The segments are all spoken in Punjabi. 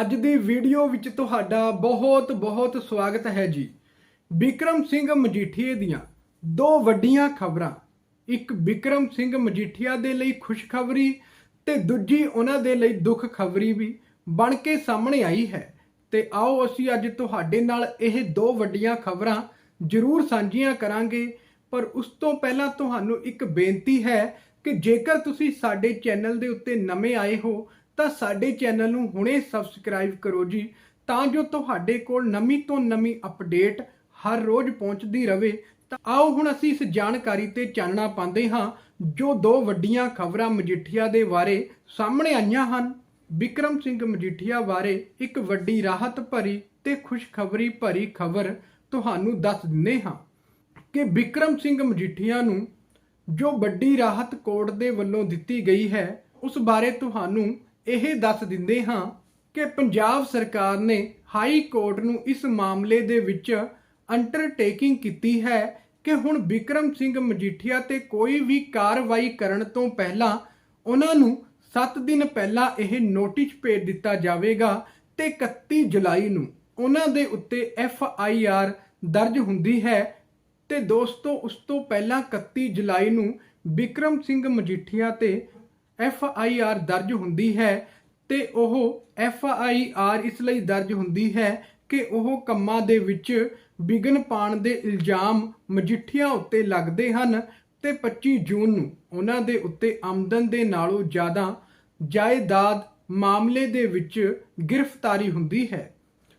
ਅੱਜ ਦੀ ਵੀਡੀਓ ਵਿੱਚ ਤੁਹਾਡਾ ਬਹੁਤ ਬਹੁਤ ਸਵਾਗਤ ਹੈ ਜੀ। ਵਿਕਰਮ ਸਿੰਘ ਮਜੀਠੀਏ ਦੀਆਂ ਦੋ ਵੱਡੀਆਂ ਖਬਰਾਂ। ਇੱਕ ਵਿਕਰਮ ਸਿੰਘ ਮਜੀਠੀਆ ਦੇ ਲਈ ਖੁਸ਼ਖਬਰੀ ਤੇ ਦੂਜੀ ਉਹਨਾਂ ਦੇ ਲਈ ਦੁੱਖ ਖਬਰੀ ਵੀ ਬਣ ਕੇ ਸਾਹਮਣੇ ਆਈ ਹੈ। ਤੇ ਆਓ ਅਸੀਂ ਅੱਜ ਤੁਹਾਡੇ ਨਾਲ ਇਹ ਦੋ ਵੱਡੀਆਂ ਖਬਰਾਂ ਜ਼ਰੂਰ ਸਾਂਝੀਆਂ ਕਰਾਂਗੇ। ਪਰ ਉਸ ਤੋਂ ਪਹਿਲਾਂ ਤੁਹਾਨੂੰ ਇੱਕ ਬੇਨਤੀ ਹੈ ਕਿ ਜੇਕਰ ਤੁਸੀਂ ਸਾਡੇ ਚੈਨਲ ਦੇ ਉੱਤੇ ਨਵੇਂ ਆਏ ਹੋ ਤਾਂ ਸਾਡੇ ਚੈਨਲ ਨੂੰ ਹੁਣੇ ਸਬਸਕ੍ਰਾਈਬ ਕਰੋ ਜੀ, ਤਾਂ ਜੋ ਤੁਹਾਡੇ ਕੋਲ ਨਵੀਂ ਤੋਂ ਨਵੀਂ ਅਪਡੇਟ ਹਰ ਰੋਜ਼ ਪਹੁੰਚਦੀ ਰਹੇ ਤਾਂ ਆਓ ਹੁਣ ਅਸੀਂ ਇਸ ਜਾਣਕਾਰੀ ਤੇ ਚਾਨਣਾ ਪਾਉਂਦੇ ਹਾਂ, ਜੋ ਦੋ ਵੱਡੀਆਂ ਖਬਰਾਂ ਮਜੀਠੀਆ ਦੇ ਬਾਰੇ ਸਾਹਮਣੇ ਆਈਆਂ ਹਨ। ਵਿਕਰਮ ਸਿੰਘ ਮਜੀਠੀਆ ਬਾਰੇ ਇੱਕ ਵੱਡੀ ਰਾਹਤ ਭਰੀ ਤੇ ਖੁਸ਼ਖਬਰੀ ਭਰੀ ਖਬਰ ਤੁਹਾਨੂੰ ਦੱਸ ਦਿੰਦੇ ਹਾਂ ਕਿ ਵਿਕਰਮ ਸਿੰਘ ਮਜੀਠੀਆ ਨੂੰ ਜੋ ਵੱਡੀ ਰਾਹਤ ਕੋਰਟ ਦੇ ਵੱਲੋਂ ਦਿੱਤੀ ਗਈ ਹੈ, ਉਸ ਬਾਰੇ ਤੁਹਾਨੂੰ ਇਹ ਦੱਸ ਦਿੰਦੇ ਹਾਂ ਕਿ ਪੰਜਾਬ ਸਰਕਾਰ ਨੇ ਹਾਈ ਕੋਰਟ ਨੂੰ ਇਸ ਮਾਮਲੇ ਦੇ ਵਿੱਚ ਅੰਡਰਟੇਕਿੰਗ ਕੀਤੀ ਹੈ ਕਿ ਹੁਣ ਵਿਕਰਮ ਸਿੰਘ ਮਜੀਠੀਆ ਤੇ ਕੋਈ ਵੀ ਕਾਰਵਾਈ ਕਰਨ ਤੋਂ ਪਹਿਲਾਂ ਉਹਨਾਂ ਨੂੰ 7 ਦਿਨ ਪਹਿਲਾਂ ਇਹ ਨੋਟਿਸ ਭੇਜ ਦਿੱਤਾ ਜਾਵੇਗਾ ਤੇ 31 ਜੁਲਾਈ ਨੂੰ ਉਹਨਾਂ ਦੇ ਉੱਤੇ ਐਫ ਆਈ ਆਰ ਦਰਜ ਹੁੰਦੀ ਹੈ ਤੇ ਦੋਸਤੋ ਉਸ ਤੋਂ ਪਹਿਲਾਂ 31 ਜੁਲਾਈ ਨੂੰ ਵਿਕਰਮ ਸਿੰਘ ਮਜੀਠੀਆ ਤੇ ਐਫ ਆਈ ਆਰ ਦਰਜ ਹੁੰਦੀ ਹੈ ਤੇ ਉਹ ਐਫ ਆਈ ਆਰ ਇਸ ਲਈ ਦਰਜ ਹੁੰਦੀ ਹੈ ਕਿ ਉਹ ਕੰਮਾਂ ਦੇ ਵਿੱਚ ਵਿਗਨ ਪਾਣ ਦੇ ਇਲਜ਼ਾਮ ਮਜੀਠੀਆ ਉੱਤੇ ਲੱਗਦੇ ਹਨ ਤੇ 25 ਜੂਨ ਨੂੰ ਉਹਨਾਂ ਦੇ ਉੱਤੇ ਆਮਦਨ ਦੇ ਨਾਲੋਂ ਜ਼ਿਆਦਾ ਜਾਇਦਾਦ ਮਾਮਲੇ ਦੇ ਵਿੱਚ ਗ੍ਰਿਫਤਾਰੀ ਹੁੰਦੀ ਹੈ।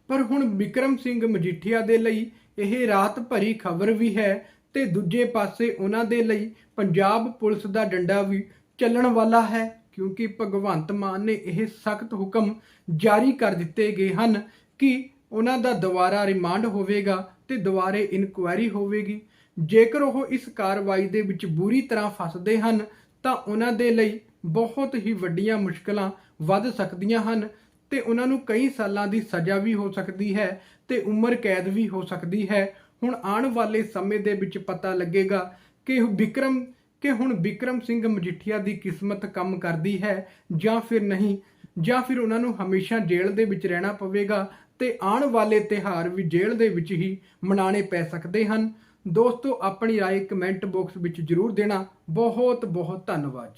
ਪਰ ਹੁਣ ਵਿਕਰਮ ਸਿੰਘ ਮਜੀਠੀਆ ਦੇ ਲਈ ਇਹ ਰਾਤ ਭਰੀ ਖਬਰ ਵੀ ਹੈ ਤੇ ਦੂਜੇ ਪਾਸੇ ਉਹਨਾਂ ਦੇ ਲਈ ਪੰਜਾਬ ਪੁਲਿਸ ਦਾ ਡੰਡਾ ਵੀ ਚੱਲਣ ਵਾਲਾ ਹੈ, ਕਿਉਂਕਿ ਭਗਵੰਤ ਮਾਨ ਨੇ ਇਹ ਸਖਤ ਹੁਕਮ ਜਾਰੀ ਕਰ ਦਿੱਤੇ ਗਏ ਹਨ ਕਿ ਉਹਨਾਂ ਦਾ ਦੁਬਾਰਾ ਰਿਮਾਂਡ ਹੋਵੇਗਾ ਤੇ ਦੁਬਾਰੇ ਇਨਕੁਆਇਰੀ ਹੋਵੇਗੀ। ਜੇਕਰ ਉਹ ਇਸ ਕਾਰਵਾਈ ਦੇ ਵਿੱਚ ਬੁਰੀ ਤਰ੍ਹਾਂ ਫਸਦੇ ਹਨ, ਤਾਂ ਉਹਨਾਂ ਦੇ ਲਈ ਬਹੁਤ ਹੀ ਵੱਡੀਆਂ ਮੁਸ਼ਕਲਾਂ ਵੱਧ ਸਕਦੀਆਂ ਹਨ ਤੇ ਉਹਨਾਂ ਨੂੰ ਕਈ ਸਾਲਾਂ ਦੀ ਸਜ਼ਾ ਵੀ ਹੋ ਸਕਦੀ ਹੈ ਤੇ ਉਮਰ ਕੈਦ ਵੀ ਹੋ ਸਕਦੀ ਹੈ। ਹੁਣ ਆਉਣ ਵਾਲੇ ਸਮੇਂ ਦੇ ਵਿੱਚ ਪਤਾ ਲੱਗੇਗਾ ਕਿ ਉਹ ਵਿਕਰਮ ਕਿ ਹੁਣ ਵਿਕਰਮ ਸਿੰਘ ਮਜੀਠੀਆ ਦੀ ਕਿਸਮਤ ਕੰਮ ਕਰਦੀ ਹੈ ਜਾਂ ਫਿਰ ਨਹੀਂ ਜਾਂ ਫਿਰ ਉਹਨਾਂ ਨੂੰ ਹਮੇਸ਼ਾ ਜੇਲ੍ਹ ਦੇ ਵਿੱਚ ਰਹਿਣਾ ਪਵੇਗਾ ਤੇ ਆਉਣ ਵਾਲੇ ਤਿਹਾਰ ਵੀ ਜੇਲ੍ਹ ਦੇ ਵਿੱਚ ਹੀ ਮਨਾਣੇ ਪੈ ਸਕਦੇ ਹਨ ਦੋਸਤੋ ਆਪਣੀ رائے ਕਮੈਂਟ ਬਾਕਸ ਵਿੱਚ ਜਰੂਰ ਦੇਣਾ ਬਹੁਤ ਬਹੁਤ ਧੰਨਵਾਦ